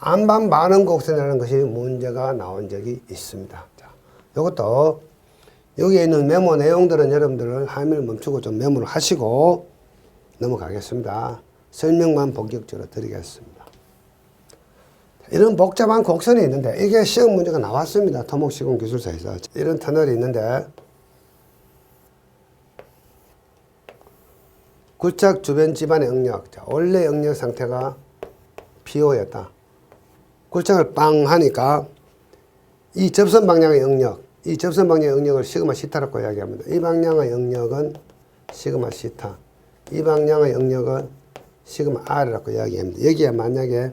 안반 반응 곡선이라는 것이 문제가 나온 적이 있습니다. 자, 이것도 여기에 있는 메모 내용들은 여러분들 화면을 멈추고 좀 메모를 하시고 넘어가겠습니다. 설명만 본격적으로 드리겠습니다. 이런 복잡한 곡선이 있는데 이게 시험 문제가 나왔습니다. 토목시공 기술사에서 이런 터널이 있는데 굴착 주변 지반의 응력 자, 원래 응력 상태가 PO였다. 굴착을 빵 하니까 이 접선 방향의 응력 이 접선 방향의 응력을 시그마 시타라고 이야기합니다. 이 방향의 응력은 시그마 시타 이 방향의 응력은 시그마 R이라고 이야기합니다. 여기에 만약에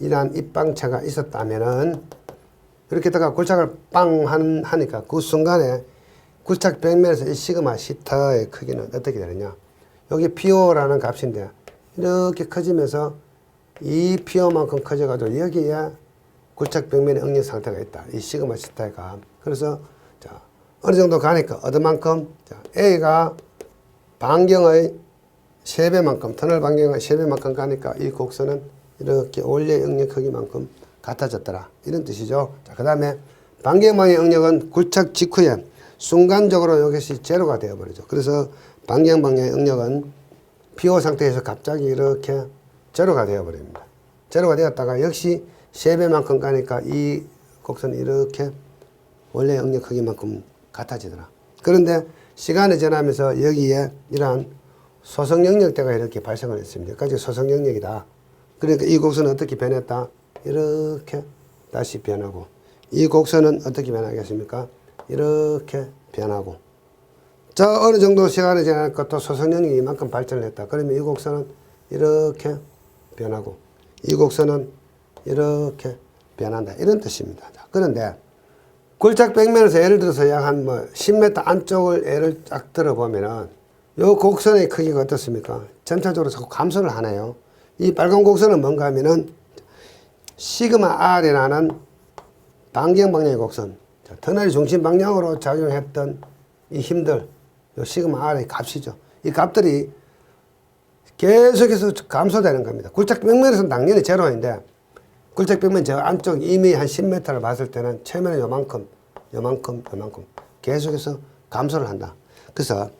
이러한 입방차가 있었다면은 이렇게다가 굴착을 빵 한- 하니까 그 순간에 굴착 벽면에서 이 시그마 시타의 크기는 어떻게 되느냐? 여기 PO라는 값인데 이렇게 커지면서 이 PO만큼 커져가지고 여기에 굴착 벽면의 응력 상태가 있다. 이 시그마 시타의 값. 그래서 자 어느 정도 가니까 자, A가 반경의 세배만큼 터널 반경의 세배만큼 가니까 이 곡선은 이렇게 원래 응력 크기만큼 같아졌더라. 이런 뜻이죠. 자, 그 다음에 반경방의 응력은 굴착 직후에 순간적으로 이것이 제로가 되어버리죠. 그래서 반경방의 응력은 PO 상태에서 갑자기 이렇게 제로가 되어버립니다. 제로가 되었다가 역시 세배만큼 가니까 이 곡선이 이렇게 원래 응력 크기만큼 같아지더라. 그런데 시간이 지나면서 여기에 이러한 소성 영역대가 이렇게 발생을 했습니다. 여기까지 소성 영역이다. 그러니까 이 곡선은 어떻게 변했다? 이렇게 다시 변하고 이 곡선은 어떻게 변하겠습니까? 이렇게 변하고 자 어느 정도 시간이 지나니까 또 소성 영역이 이만큼 발전을 했다. 그러면 이 곡선은 이렇게 변하고 이 곡선은 이렇게 변한다. 이런 뜻입니다. 자, 그런데 굴착 벽면에서 예를 들어서 약 한 뭐 10m 안쪽을 예를 딱 들어보면은 요 곡선의 크기가 어떻습니까? 점차적으로 자꾸 감소를 하네요. 이 빨간 곡선은 뭔가 하면은 시그마 R이라는 반경 방향의 곡선. 자, 터널의 중심 방향으로 작용했던 이 힘들, 요 시그마 R의 값이죠. 이 값들이 계속해서 감소되는 겁니다. 굴착 벽면에서는 당연히 제로인데 굴착 벽면 저 안쪽 이미 한 10m를 봤을 때는 최면은 요만큼, 요만큼, 요만큼 계속해서 감소를 한다. 그래서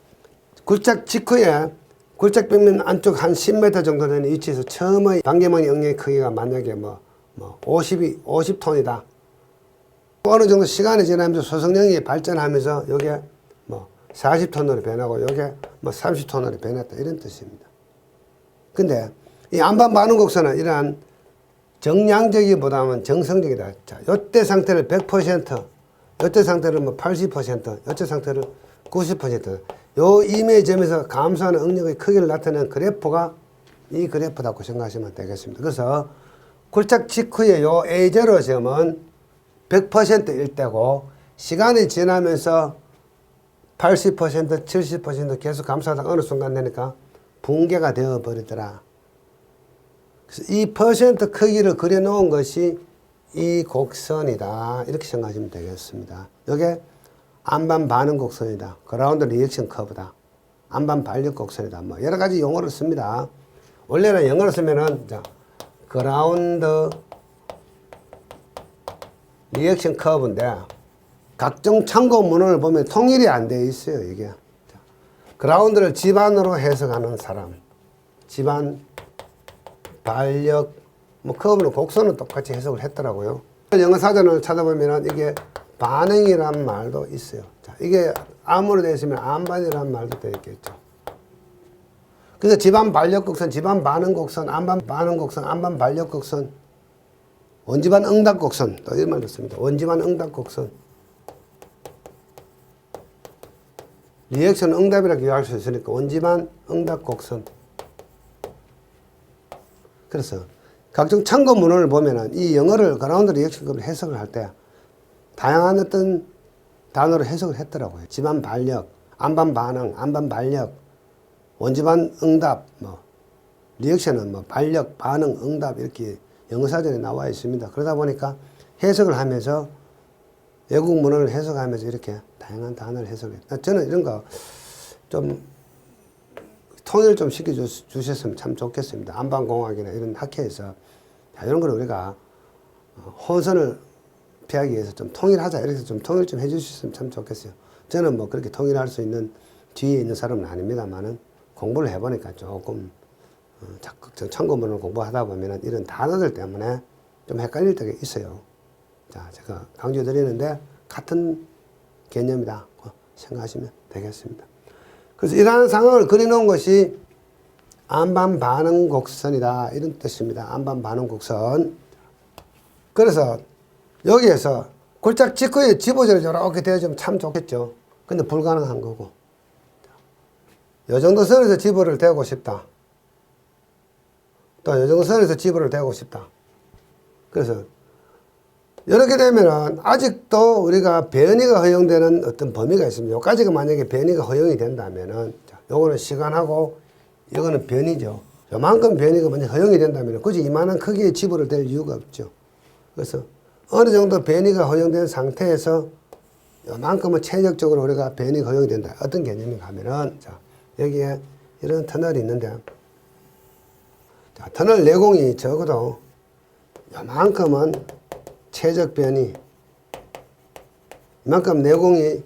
굴착 직후에 굴착 벽면 안쪽 한 10m 정도 되는 위치에서 처음의 반개망의 영역의 크기가 만약에 뭐, 뭐 50이, 50톤이다. 어느 정도 시간이 지나면서 소성 영역이 발전하면서 요게 뭐 40톤으로 변하고 요게 뭐 30톤으로 변했다. 이런 뜻입니다. 근데 이 안반 반응 곡선은 이러한 정량적이보다는 정성적이다. 자, 요때 상태를 100%, 요때 상태를 뭐 80%, 요때 상태를 90%. 요 임의 점에서 감소하는 응력의 크기를 나타내는 그래프가 이 그래프라고 생각하시면 되겠습니다. 그래서 굴착 직후에 요 A0 점은 100%일 때고 시간이 지나면서 80%, 70% 계속 감소하다가 어느 순간 되니까 붕괴가 되어 버리더라. 그래서 이 퍼센트 크기를 그려 놓은 것이 이 곡선이다. 이렇게 생각하시면 되겠습니다. 이게 안반 반응 곡선이다. 그라운드 리액션 커브다. 안반 반력 곡선이다. 뭐 여러 가지 용어를 씁니다. 원래는 영어로 쓰면은 자, 그라운드 리액션 커브인데 각종 참고 문헌을 보면 통일이 안 돼 있어요. 이게 자, 그라운드를 집안으로 해석하는 사람, 집안 반력 뭐 커브는 곡선은 똑같이 해석을 했더라고요. 영어 사전을 찾아보면 이게 반응이란 말도 있어요. 자, 이게 암으로 되어 있으면 안반이란 말도 되어 있겠죠. 그래서 집안 반력 곡선, 집안 반응 곡선, 안반 반응 곡선, 안반 반력 곡선, 원지반 응답 곡선 또 이런 말도 씁니다. 원지반 응답 곡선. 리액션 응답이라고 이해할 수 있으니까 원지반 응답 곡선. 그래서 각종 참고 문헌을 보면은 이 영어를 그라운드 리액션급을 해석을 할 때 다양한 어떤 단어로 해석을 했더라고요. 집안 반력, 안반 반응, 안반 반력, 원지반 응답, 뭐 리액션은 뭐 반력, 반응, 응답 이렇게 영어 사전에 나와 있습니다. 그러다 보니까 해석을 하면서 외국 문헌을 해석하면서 이렇게 다양한 단어를 해석을 했다. 저는 이런 거 좀 통일 좀 시켜주셨으면 참 좋겠습니다. 안방공학이나 이런 학회에서 자, 이런 걸 우리가 어, 혼선을 피하기 위해서 좀 통일하자 이렇게 좀 통일 좀 해주셨으면 참 좋겠어요. 저는 뭐 그렇게 통일할 수 있는 뒤에 있는 사람은 아닙니다만은 공부를 해보니까 조금 어, 자꾸 참고문을 공부하다 보면은 이런 단어들 때문에 좀 헷갈릴 때가 있어요. 자, 제가 강조 드리는데 같은 개념이다 고 생각하시면 되겠습니다. 그래서 이러한 상황을 그려놓은 것이 안반 반응 곡선이다 이런 뜻입니다. 안반 반응 곡선. 그래서 여기에서 골짝 직후에 집어져서 이렇게 되어주면 참 좋겠죠. 근데 불가능한 거고. 요 정도 선에서 집어를 대고 싶다. 또 요 정도 선에서 집어를 대고 싶다. 그래서 이렇게 되면은 아직도 우리가 변이가 허용되는 어떤 범위가 있습니다. 여기까지가 만약에 변이가 허용이 된다면은 자, 요거는 시간하고 이거는 변이죠. 요만큼 변이가 만약 허용이 된다면 굳이 이만한 크기의 지불을 댈 이유가 없죠. 그래서 어느 정도 변이가 허용된 상태에서 요만큼은 체력적으로 우리가 변이가 허용이 된다. 어떤 개념인가 하면은 자, 여기에 이런 터널이 있는데 자, 터널 내공이 적어도 요만큼은 최적 변이 이만큼 내공이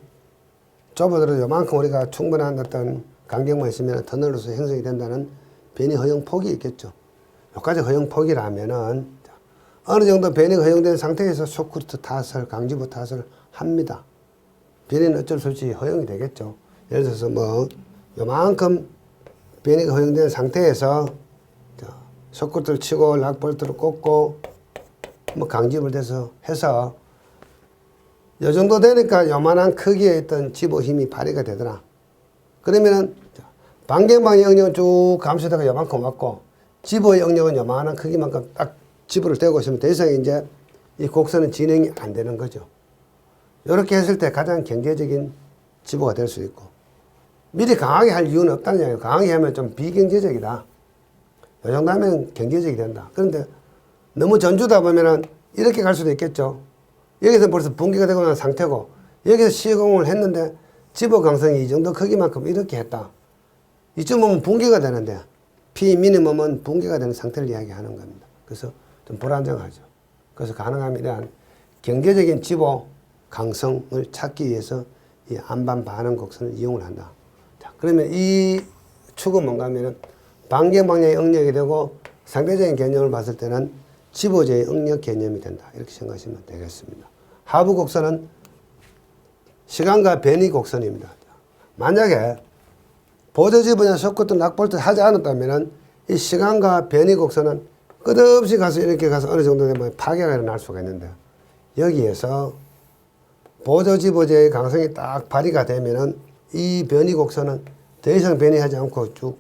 좁아들어도 요만큼 우리가 충분한 어떤 간격만 있으면 터널로서 형성이 된다는 변이 허용 폭이 있겠죠. 여기까지 허용 폭이라면은 어느 정도 변이가 허용된 상태에서 쇼크루트 탓을 강지부 탓을 합니다. 변이는 어쩔 수 없이 허용이 되겠죠. 예를 들어서 뭐 요만큼 변이가 허용된 상태에서 쇼크루트를 치고 락볼트를 꽂고 뭐 강집을 돼서 해서 요 정도 되니까 요만한 크기의 어떤 집어 힘이 발휘가 되더라. 그러면은 반경방의 영역은 쭉 감싸다가 요만큼 왔고 집어의 영역은 요만한 크기만큼 딱 집어를 대고 있으면 더 이상 이제 이 곡선은 진행이 안 되는 거죠. 이렇게 했을 때 가장 경제적인 집어가 될 수 있고 미리 강하게 할 이유는 없다는 얘기예요. 강하게 하면 좀 비경제적이다. 이 정도 하면 경제적이 된다. 그런데 너무 전주다 보면은 이렇게 갈 수도 있겠죠. 여기서 벌써 붕괴가 되고 난 상태고 여기서 시공을 했는데 집어 강성이 이 정도 크기만큼 이렇게 했다. 이쯤 보면 붕괴가 되는데 P 미니멈은 붕괴가 되는 상태를 이야기하는 겁니다. 그래서 좀 불안정하죠. 그래서 가능하면 이러한 경제적인 집어 강성을 찾기 위해서 이 안반 반응 곡선을 이용을 한다. 자, 그러면 이 축은 뭔가 하면은 반경 방향의 응력이 되고 상대적인 개념을 봤을 때는 집어제의 응력 개념이 된다. 이렇게 생각하시면 되겠습니다. 하부 곡선은 시간과 변이 곡선입니다. 만약에 보조 집어냐 쇼크트 낙볼트 하지 않았다면은 이 시간과 변이 곡선은 끝없이 가서 이렇게 가서 어느 정도 되면 파괴가 일어날 수가 있는데 여기에서 보조 집어제의 강성이 딱 발휘가 되면은 이 변이 곡선은 더 이상 변이하지 않고 쭉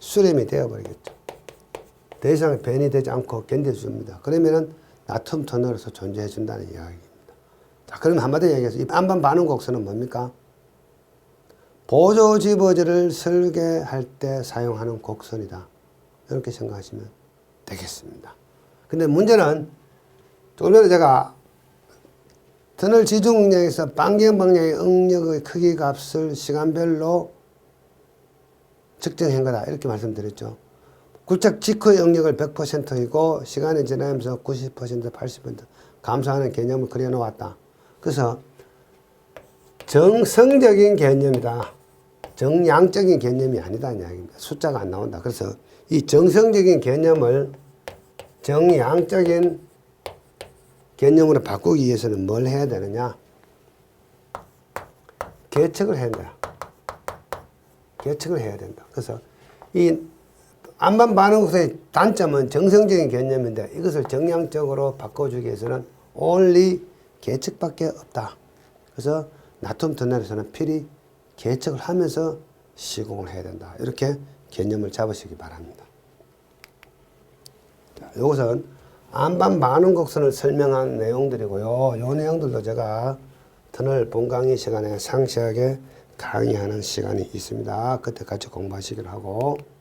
수렴이 되어버리겠죠. 더 이상 변이 되지 않고 견뎌줍니다. 그러면은 나툼 터널에서 존재해준다는 이야기입니다. 자, 그러면 한마디로 얘기해서 이 안반 반응 곡선은 뭡니까? 보조 집어지를 설계할 때 사용하는 곡선이다. 이렇게 생각하시면 되겠습니다. 근데 문제는 조금 전에 제가 터널 지중 응력에서 반경 방향의 응력의 크기 값을 시간별로 측정한 거다. 이렇게 말씀드렸죠. 굴착 직후의 영역을 100%이고 시간이 지나면서 90% 80% 감소하는 개념을 그려놓았다. 그래서 정성적인 개념이다. 정량적인 개념이 아니다는 이야기입니다. 숫자가 안 나온다. 그래서 이 정성적인 개념을 정량적인 개념으로 바꾸기 위해서는 뭘 해야 되느냐? 계측을 해야 된다. 계측을 해야 된다. 그래서 이 안반 반응구의 단점은 정성적인 개념인데 이것을 정량적으로 바꿔주기 위해서는 only 계측밖에 없다. 그래서 나툼 터널에서는 필히 계측을 하면서 시공을 해야 된다. 이렇게 개념을 잡으시기 바랍니다. 자, 이것은 안반 반응 곡선을 설명한 내용들이고요. 이 내용들도 제가 터널 본강의 시간에 상세하게 강의하는 시간이 있습니다. 그때 같이 공부하시기로 하고 자,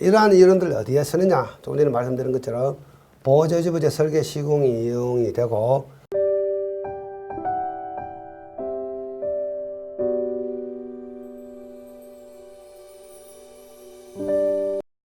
이러한 이론들 어디에 쓰느냐? 조금 전에 말씀드린 것처럼 보조지부제 설계 시공이 이용이 되고